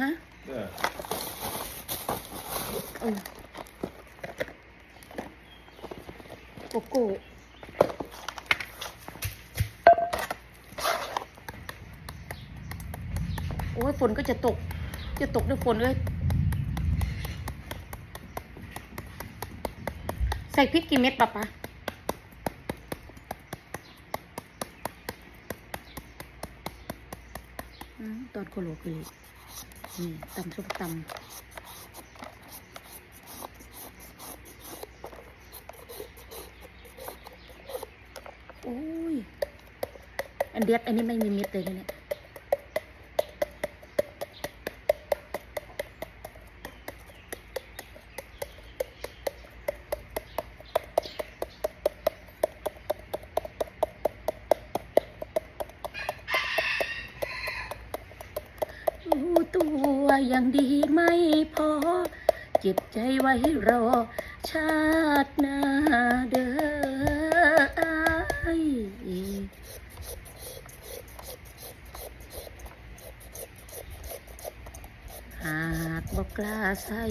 ฮะ Yeah. เออโกโก้โอ้ยฝนก็จะตก จะตกด้วยฝนเลยใส่พริกกี่เม็ดปะปะอืมตอนโคโลคือนี่ ตำส้มตำโอ้ย อันเดียดอันนี้ไม่มีเม็ดเลยเนี่ย รู้ตัวอย่างดีไม่พอ เจ็บ ใจไว้รอ ชาติหน้าเด้ออ้ายหากบอกกล้าใส่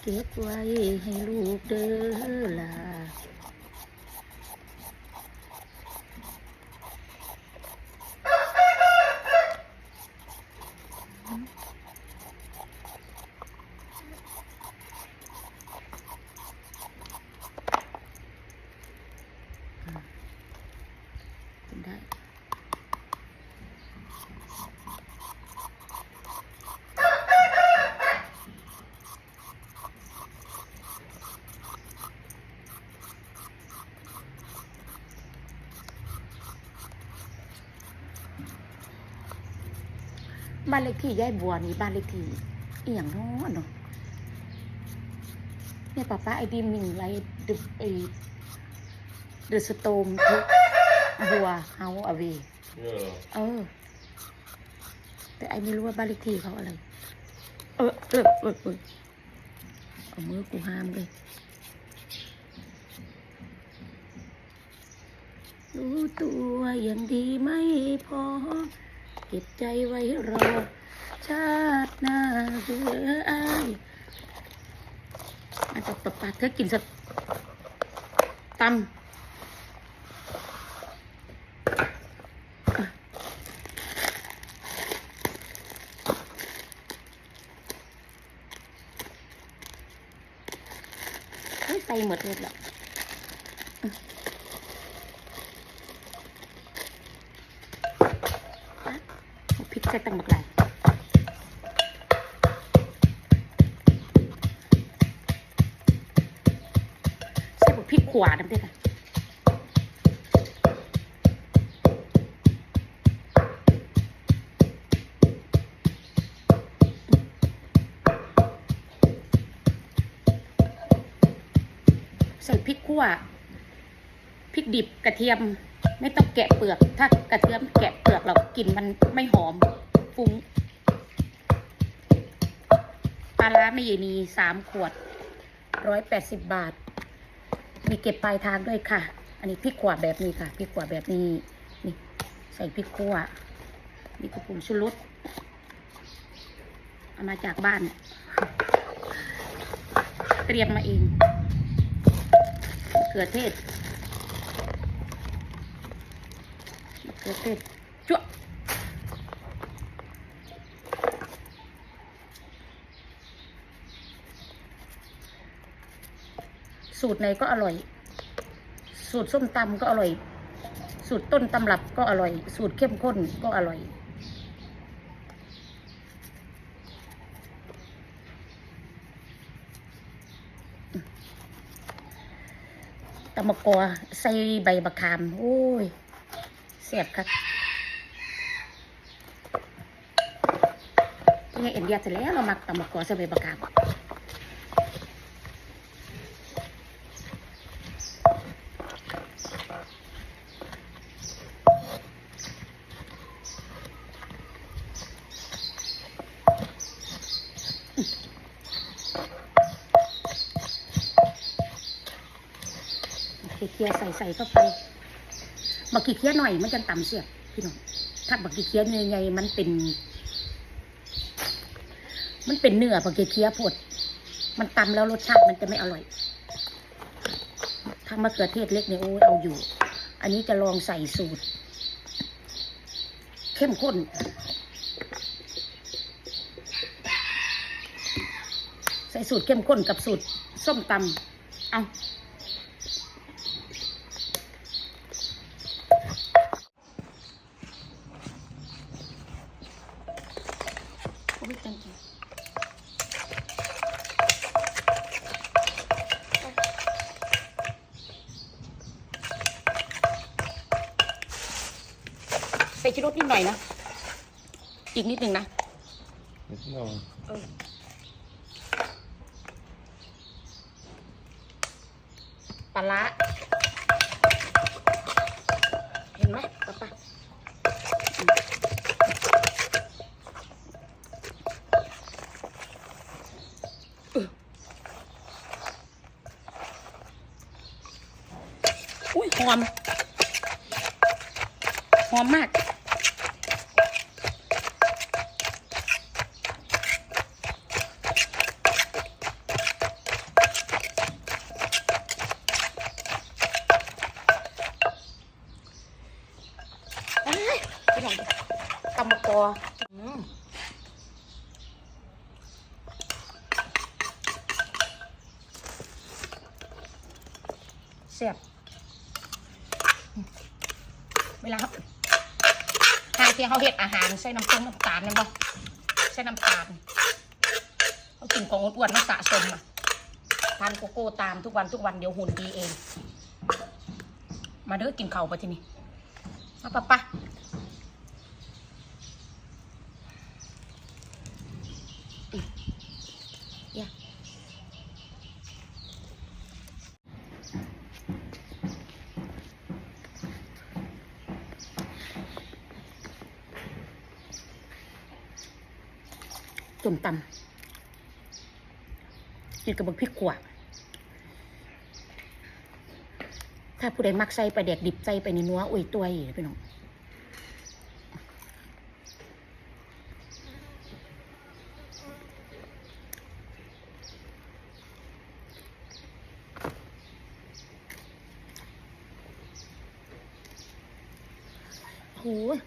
เก็บไว้ให้ลูกเด้อล่ะ กินได้ บ้านเลขที่ยายบัวนี่บ้านเลขที่อีหยังน้อเนาะเนี่ยป้าป้าไอดีมิงไรดึไอเดอะสโตมทุกบัวเฮาอเว Yeah. เออ แต่ไอไม่รู้ว่าบ้านเลขที่เขาอะไร เออเออเออเออเอามือกูห้ามเลยรู้ตัวอย่างดีไม่พอ เก็บใจไว้รอ ชาติหน้าเดืออายมาจากปะปาเธอกินสักตำใส่หมดเลยหรอมอะเอาพริกใส่ตังบักไหลายใส่บักพริก ขวาน้ำเด้ค่ะใส่พริกขั่วพริกดิบกระเทียม ไม่ต้องแกะเปลือก ถ้ากระเทียมแกะเปลือกเรากลิ่นมันไม่หอมฟุ้งปลาร้าไม่ใหญ่นีสามขวดร้อยแปดสิบบาท มีเก็บปลายทางด้วยค่ะ อันนี้พริกขวาแบบนี้ค่ะพริกขวาแบบนี้นี่ใส่พริกขั่วนี่กระปุกชูรสเอามาจากบ้าน เตรียมมาเองมะเขือเทศมะเขือเทศจุ๊ะ สูตรไหนก็อร่อย สูตรส้มตำก็อร่อย สูตรต้นตำรับก็อร่อย สูตรเข้มข้นก็อร่อยตะมะกอใส่ใบบักขาม โอ้ยเสียบครับนี่เอ็นเดียเสร็จแล้วเรามักตะมะกอใส่ใบบักขาม ใส่ใส่เข้าไป บักกี่เคี้ยหน่อยมันจะต่ำเสียบพี่น้องถ้าบักกี่เคี้ยใหญ่ๆมันเป็น มันเป็นเนื้อพอเคี้ยวๆพดมันตำแล้วรสชาติมันจะไม่อร่อยทามะเขือเทศเล็กเนี่ยโอ้ยเอาอยู่ อันนี้จะลองใส่สูตร เข้มข้น ใส่สูตรเข้มข้นกับสูตร ส้มตำเอา โอ้ยจังจริงใส่ชิรสนิดหน่อยนะ อีกนิดหนึ่งนะ นิดหน่อยเออ อุ้ยหอม หอมมาก เอ้ยพี่น้องตำมะกออืมเสียบเวลาครับทางที่เขาเฮ็ด อาหารใส่น้ำต้มน้ำตาลนั่นบ่ใส่น้ำตาลเขากินของอ้วนๆมันสะสมอะทานโกโก้ตามทุกวันทุกวันเดี๋ยวหุ่นดีเอง มาเด้อกินเข่าไปทีนี้มาปะปะอืมอย่าตุ่ มตำกินกับบักพริกขวดถ้าผู้ใดมักใส่ไปลาแดกดิบใส่ไปในนัวอุ้ยตัวอีกพี่น้อง โหย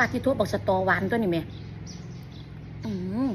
ปลาที่ทั่วบอกสตอหวานตัวนี้แม่อืม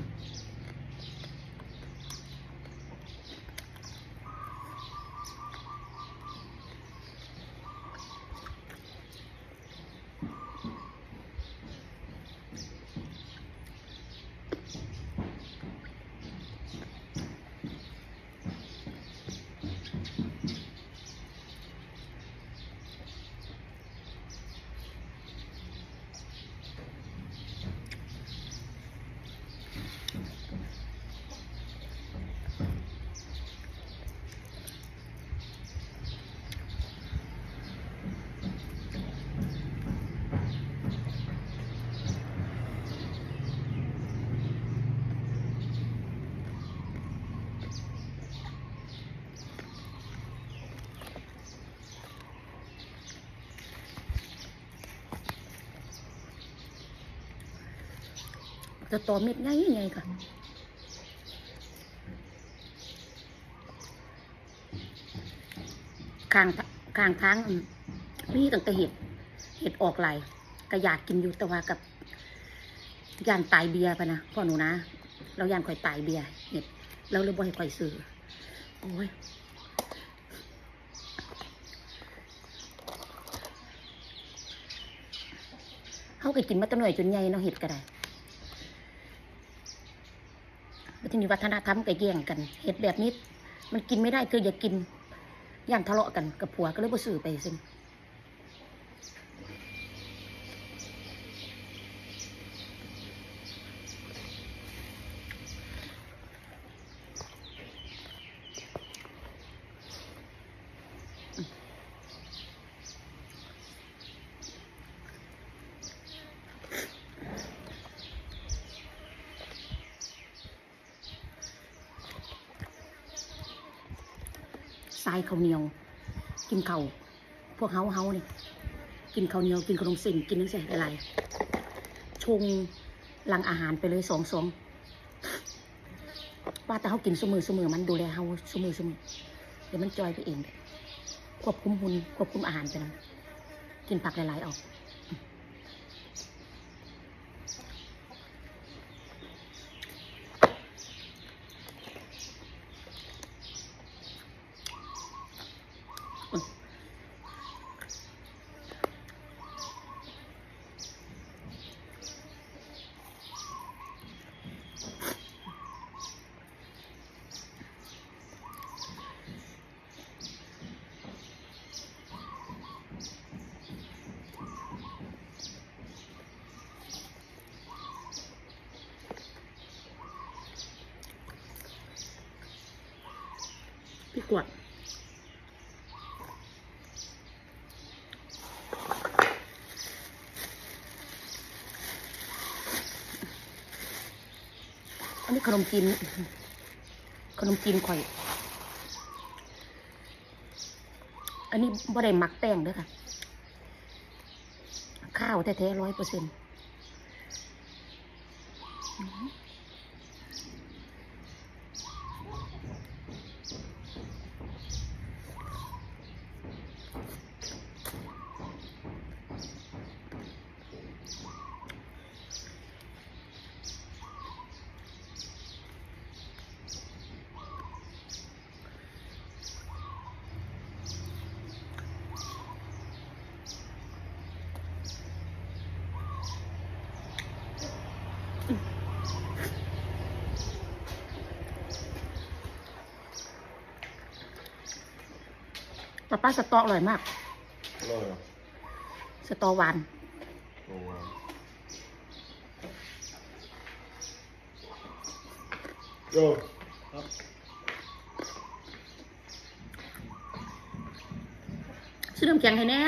สตอเม็ดใหญ่ใหญ่ค่ะข้างข้างทางมีตั้งแต่เห็ดเห็ดออกไหลายก็อยากกินอยู่แต่ว่ากับยานตายเบียร์ปนะพ่อหนูนะ เรายานข่อยตายเบียร์เห็ดเราเลยบ่ให้ข่อยซื้อโอ้ยเขาก็กินมาตั้งหน่อยจนใหญ่เนาะเห็ดก็ได้ แล้วทีนี้วัฒนธรรมก็แย่งกันเห็ดแบบนี้ มันกินไม่ได้เธออย่ากินย่านทะเลาะกันกับผัวก็เลยบ่ซื้อไปซึ่ง ทรายข้าวเหนียว กินข้าวพวกเฮาเฮานี่กินข้าวเหนียวกินขนมสิ่งกินนั่นสิอะไรชงลังอาหารไปเลยสองสองว่าแต่เขากินสมือสมือมันดูแลเฮาสมือสมือเดี๋ยวมันจอยไปเอง ควบคุมหุ่นควบคุมอาหารไปนะกินผักหลาย ๆ ออก กวด อันนี้ขนมจีน ขนมจีนข่อย อันนี้บ่ได้หมักแป้งเด้วยค่ะ ข้าวแท้ๆร้อยเปอร์เซ็นต์ ป้าป้าสตออร่อยมาก อร่อยเหรอสตอหวาน โอ้โหโยซื้อน้ำแข็งให้แน่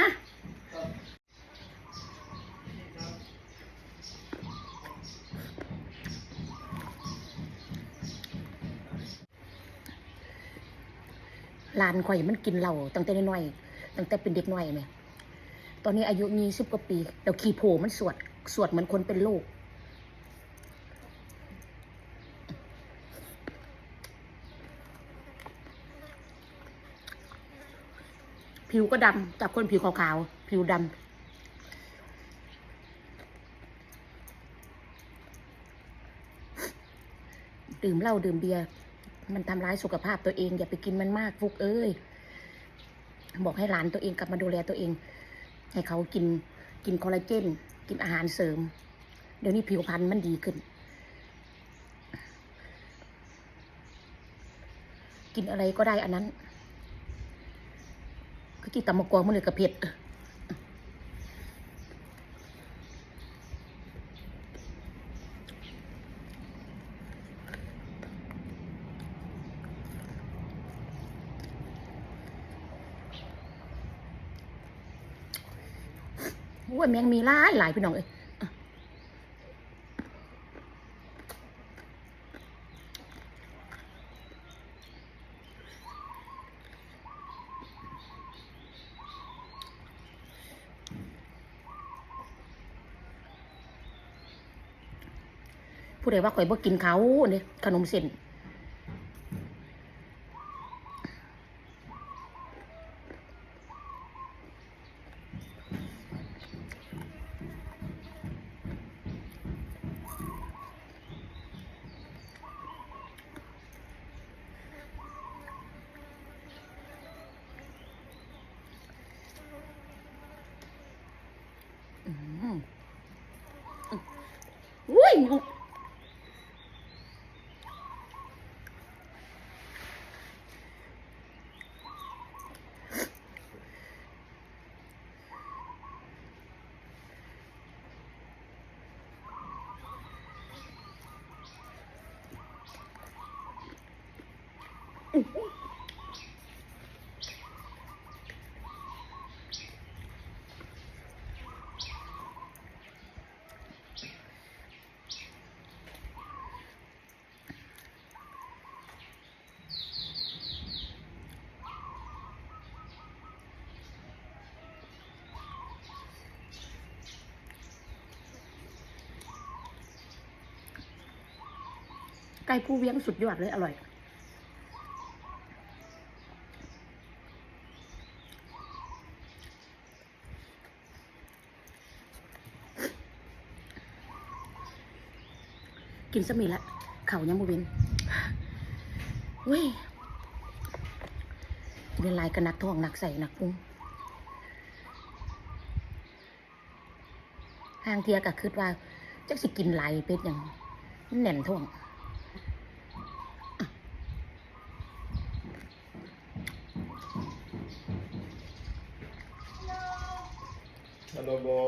ลานข่อยมันกินเหล้าตั้งแต่น้อยตั้งแต่เป็นเด็กน้อยไหมตอนนี้อายุมีสิบกว่าปีแล้วขี่โผมันสวด สวดเหมือนคนเป็นโรคผิวก็ดำจากคนผิวขาวๆ ผิวดำดื่มเหล้าดื่มเบียร์ มันทำร้ายสุขภาพตัวเอง อย่าไปกินมันมากฟุกเอ้ยบอกให้หลานตัวเองกลับมาดูแลตัวเอง ให้เขากินกินคอลลาเจน กินอาหารเสริม เดี๋ยวนี้ผิวพรรณมันดีขึ้น กินอะไรก็ได้อันนั้น คือที่ตำมะกวงมันเลยกระเผ็ด โอ้ยแมงมีหลายหลายพี่น้องเอ้ยผู้ใดว่าข่อยบ่กินเขาเนี่ยขนมเส้นอืมอุ้ย ไก่ผู้เวียงสุดยอดเลย อร่อย กินสมีละเขายังบ่เว้นเว้ยเรียนลายกันนักท่องหนักใส่หนักปุ้งห้างเทียก็คิดว่าจักสิกินลายเป็ดอย่างมันแน่นท่อง ฮัลโหลบอ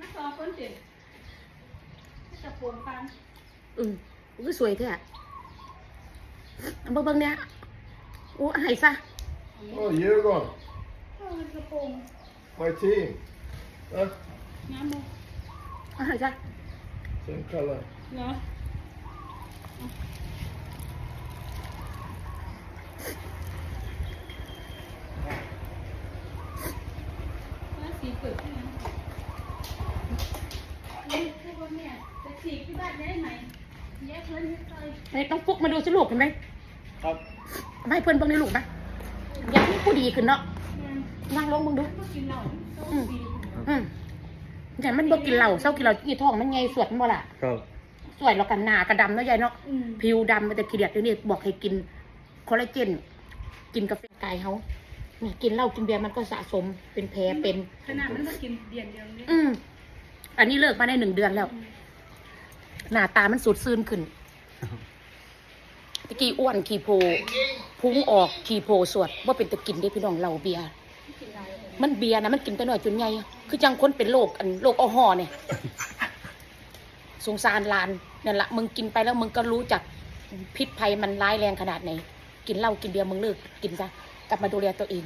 มาสอบ คนเจ็บจะปวงฟันอืมก็สวยแท้อะเอาเบิ่งเบิ่งเนี่ยโอ้ให้ซะ โอ้เยอะก่อนเออกระโปรง my team นะน้ำมูเอาให้ซะ same color เหรอว่าสีเปิดที่นั้นนี่คือว่าเนี่ยจะฉีกที่บ้าน ได้ไหมแยกเพื่อนให้เลยไอ้ต้องฟุกมาดูสิลูกเห็นไหมครับไม่ให้เพื่อนเบิ่งในลูกนะอยากให้ผู้ดีขึ้นเนาะเนี่ยนั่งลงมึงดูก็กินเหล้าต้องดีอืมแต่มันบ่กินเหล้าเศร้ากินเหล้ากี่ท้องมันไงสวดมันบ่ล่ะครับสวยแล้วกันหนากระดำเนาะยายเนาะอืมผิวดำมันจะขี้เดียดเดี๋ยวนี้บอกให้กินคอลลาเจนกินกาแฟกายเขาเนี่ยกินเหล้ากินเบียร์มันก็สะสมเป็นแผลเป็นขนาดมันก็กินเดียนเดียวเนี่ยอืมอันนี้เลิกมาได้หนึ่งเดือนแล้ว หน้าตามันสุดซื่นขึ้นตะกี้อ้วนขี่โพพุงออกขี่โพสวดว่าเป็นตะกินได้พี่น้องเหล้าเบียร์มันเบียร์นะมันกินแต่น้อยจนใหญ่คือจังคนเป็นโรคอันโรคอ้อห่อเนี่ยสงสารลานนั่นละมึงกินไปแล้วมึงก็รู้จักพิษภัยมันร้ายแรงขนาดไหน กินเหล้ากินเบียร์มึงเลิกกินซะกลับมาดูแลตัวเอง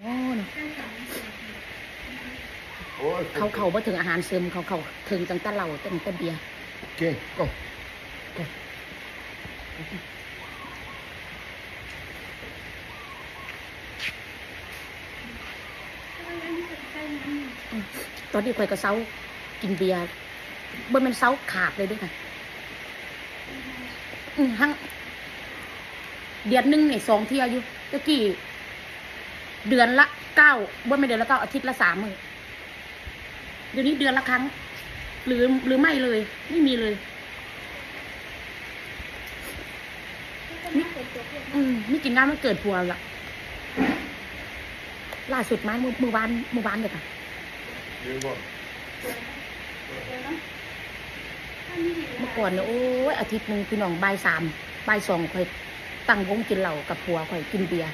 โน่นโอ้ย เขาเขาบ่ถึงอาหารเสริมเขาเขาถึงตั้งแต่เหล้าตั้งแต่เบียร์เก่งก็ตอนนี้ข่อยก็เซากินเบียร์บ่แมันเซาขาดเลยเด้วยค่ะอืมทั้งเดือนหนึงเนี่ยสองเที่ยอยู่ตะกี้เดือนละเก้าบ่ไม่นเดือนละเก้าอาทิตย์ละสามมื้อ เดี๋ยวนี้เดือนละครั้ง หรือหรือไม่เลย ไม่มีเลย อืมนี่กินน้ำมันเกิดผัวละล่าสุดไม้มือมือวานมือวานเลยค่ะเยอะก่อนเมื่อก่อนเนี่ยโอ้ยอาทิตย์หนึ่งพี่น้องบ่ายสามบ่ายสองค่อยตั้งวงกินเหล้ากับผัวค่อยกินเบียร์